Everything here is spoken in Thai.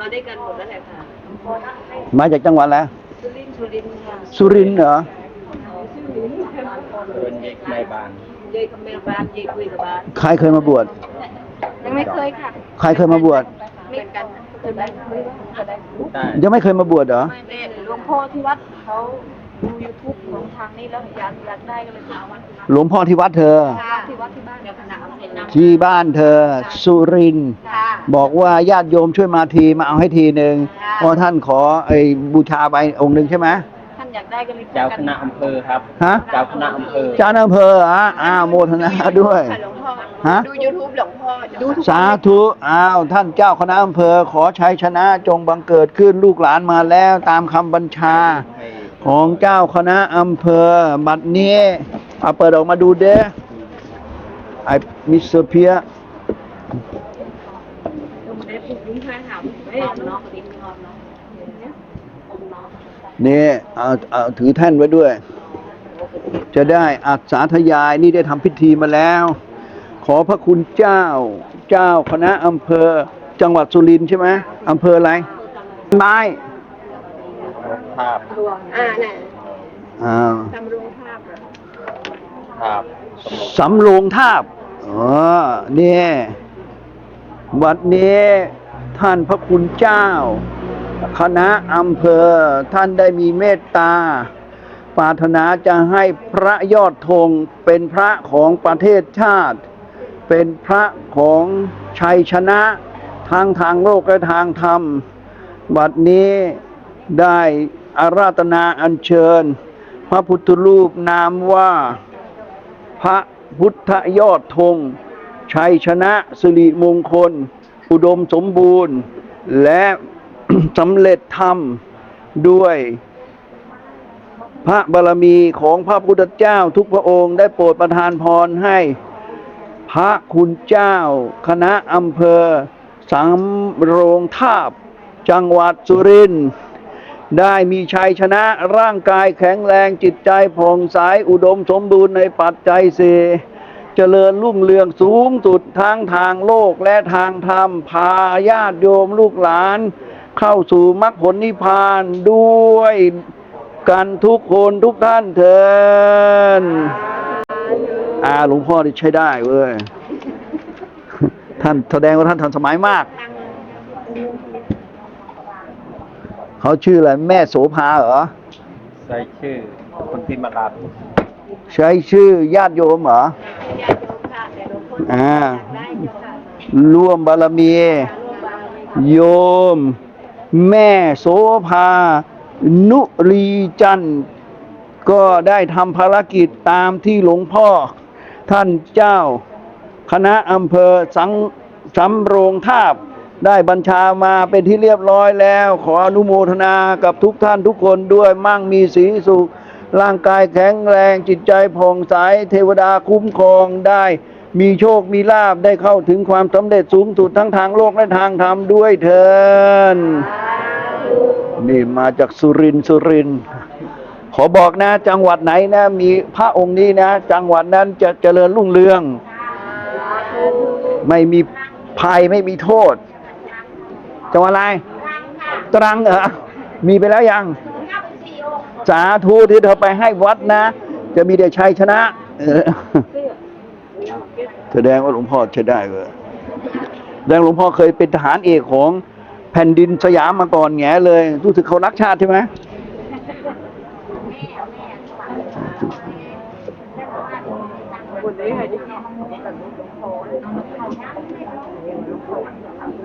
มาด้วยกันหมดแล้วแหละค่ะมาจากจังหวัดอะไรสุรินทร์สุรินทร์ค่ะสุรินทร์เหรอเป็นเด็กแม่บ้าน ยายกับแม่บ้านยายคุยกับบ้านใครเคยมาบวชยังไม่เคยค่ะใครเคยมาบวชเหมือนกันเคยได้เคยได้ได้ยังไม่เคยมาบวชเหรอ ไม่ได้หลวงพ่อที่วัดเขาดูยูทูบของทางนี้แล้วอยากอยากได้ก็เลยไปเอาวัดหลวงพ่อที่วัดเธอค่ะที่วัดที่บ้านเดี๋ยวคณะเอาเห็นนำ ที่บ้านเธอสุรินทร์ค่ะบอกว่าญาติโยมช่วยมาทีมาเอาให้ทีหนึ่งค่ะเพราะท่านขอไอ้บูชาไปองค์หนึ่งใช่ไหมท่านอยากได้ก็เลยเจ้าคณะอำเภอครับฮะเจ้าคณะอำเภอเจ้าอำเภออะอ้าวโมทนาด้วยค่ะหลวงพ่อฮะดูยูทูบหลวงพ่อดูทุกสาธุอ้าวท่านเจ้าคณะอำเภอ ขอชัยชนะจงบังเกิดขึ้นลูกหลานมาแล้วตามคำบัญชาให้ของเจ้าคณะอำเภอ บัดนี้เอาเปิดออกมาดูเด้ ไอ้มิสเตอร์เพียได้ปลูกยุ้งข้าวหามเฮ้ยน้องดิ้นงอมน้องเนี่ยอมน้องนี่เอาเอาถือแท่นไว้ด้วย จะได้อัศาทยายนี่ได้ทำพิธีมาแล้ว ขอพระคุณเจ้า เจ้าคณะอำเภอจังหวัดสุรินทร์ใช่ไหมอำเภออะไรไม้ภาพอ่าน่ะอ้าวทำโรงภาพ สำโรงทาบอ๋อนี่วัดนี้ท่านพระคุณเจ้า คณะอำเภอท่านได้มีเมตตา ปรารถนาจะให้พระยอดธงเป็นพระของประเทศชาติ เป็นพระของชัยชนะทางทางโลกและทางธรรม บัดนี้ได้อาราธนาอัญเชิญ พระพุทธรูปนามว่า พระพุทธยอดธง ชัยชนะสิริมงคล อุดมสมบูรณ์ และสำเร็จธรรมด้วย พระบารมีของพระพุทธเจ้าทุกพระองค์ได้โปรดประทานพรให้พระคุณเจ้า คณะอำเภอสำโรงทาบ จังหวัดสุรินทร์ ได้มีชัยชนะร่างกายแข็งแรงจิตใจผ่องใสอุดมสมบูรณ์ในปัจจัยสี่เจริญรุ่งเรืองสูงสุดทั้งทางโลกและทางธรรม พาญาติโยมลูกหลาน เข้าสู่มรรคผลนิพพานด้วยกันทุกคนทุกท่านเถินอาหลวงพ่อที่ใช้ได้เว้ยท่านแสดงว่าท่านทันสมัยมาก เขาชื่ออะไรแม่โสภาเหรอใส่ชื่อคนที่มารับใช้ชื่อญาติโยมเหรอ ญาติโยมค่ะแต่หลวงพ่ออ่าอยากได้เจ้าค่ะร่วมบารมี ร่วมบารมีโยม แม่โสภา นุรีจันทร์ก็ได้ทำภารกิจตามที่หลวงพ่อ ท่านเจ้า คณะอำเภอสังสำโรงทาบ ได้บัญชามาเป็นที่เรียบร้อยแล้ว ขออนุโมทนากับทุกท่านทุกคนด้วยมั่งมีสีสุขร่างกายแข็งแรงจิตใจผ่องใสเทวดาคุ้มครองได้ มีโชคมีลาบได้เข้าถึงความสำเร็จสูงสุดทั้งทางโลกและทางธรรมด้วยเถินนี่มาจากสุรินสุรินขอบอกนะ จังหวัดไหนนะ มีพระองค์นี้นะ จังหวัดนั้นจะเจริญรุ่งเรือง ไม่มีภัยไม่มีโทษ จังหวัดอะไรตรังเหรอมีไปแล้วยังสาธุที่เธอไปให้วัดนะ จะมีแต่ชัยชนะเออแสดงว่าหลวงพ่อใช้ได้เว้ยแสดงหลวงพ่อเคยเป็นทหารเอกของแผ่นดินสยามมาก่อนแงเลยรู้สึกเขารักชาติใช่ไหม